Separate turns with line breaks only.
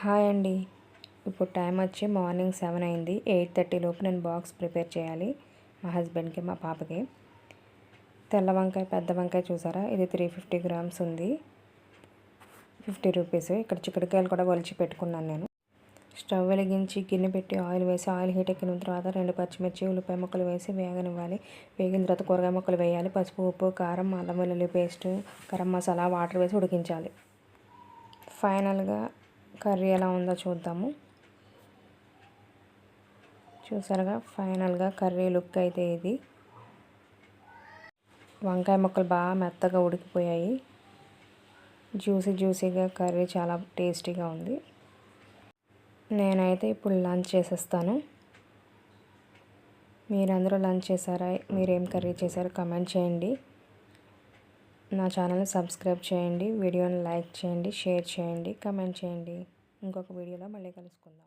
Hi అండి. ఇప్పుడు time వచ్చి మార్నింగ్ సెవెన్ అయింది. ఎయిట్ థర్టీ లోపు నేను బాక్స్ ప్రిపేర్ చేయాలి. మా హస్బెండ్కి మా పాపకి. తెల్ల వంకాయ పెద్ద వంకాయ చూసారా? ఇది త్రీ ఫిఫ్టీ గ్రామ్స్ ఉంది. Fifty rupees. ఇక్కడ చిక్కడికాయలు కూడా ఒలిచి పెట్టుకున్నాను నేను. స్టవ్ వెలిగించి గిన్నె పెట్టి ఆయిల్ వేసి ఆయిల్ హీట్ ఎక్కిన తర్వాత రెండు పచ్చిమిర్చి ఉల్లిపాయ ముక్కలు వేసి వేగనివ్వాలి. వేగిన తర్వాత కూరగాయ ముక్కలు వేయాలి. పసుపు ఉప్పు కారం అల్లం వెల్లుల్లి పేస్ట్ గరం మసాలా వాటర్ వేసి ఉడికించాలి. ఫైనల్గా కర్రీ ఎలా ఉందో చూద్దాము. చూసారుగా ఫైనల్గా కర్రీ లుక్ అయితే ఇది. వంకాయ ముక్కలు బాగా మెత్తగా ఉడికిపోయాయి. జ్యూసీ జ్యూసీగా కర్రీ చాలా టేస్టీగా ఉంది. నేనైతే ఇప్పుడు లంచ్ చేసేస్తాను. మీరందరూ లంచ్ చేశారా? మీరేం కర్రీ చేశారో? కమెంట్ చేయండి. నా ఛానల్ని సబ్స్క్రైబ్ చేయండి వీడియోని లైక్ చేయండి షేర్ చేయండి కమెంట్ చేయండి. ఇంకొక వీడియోలో మళ్ళీ కలుసుకుందాం.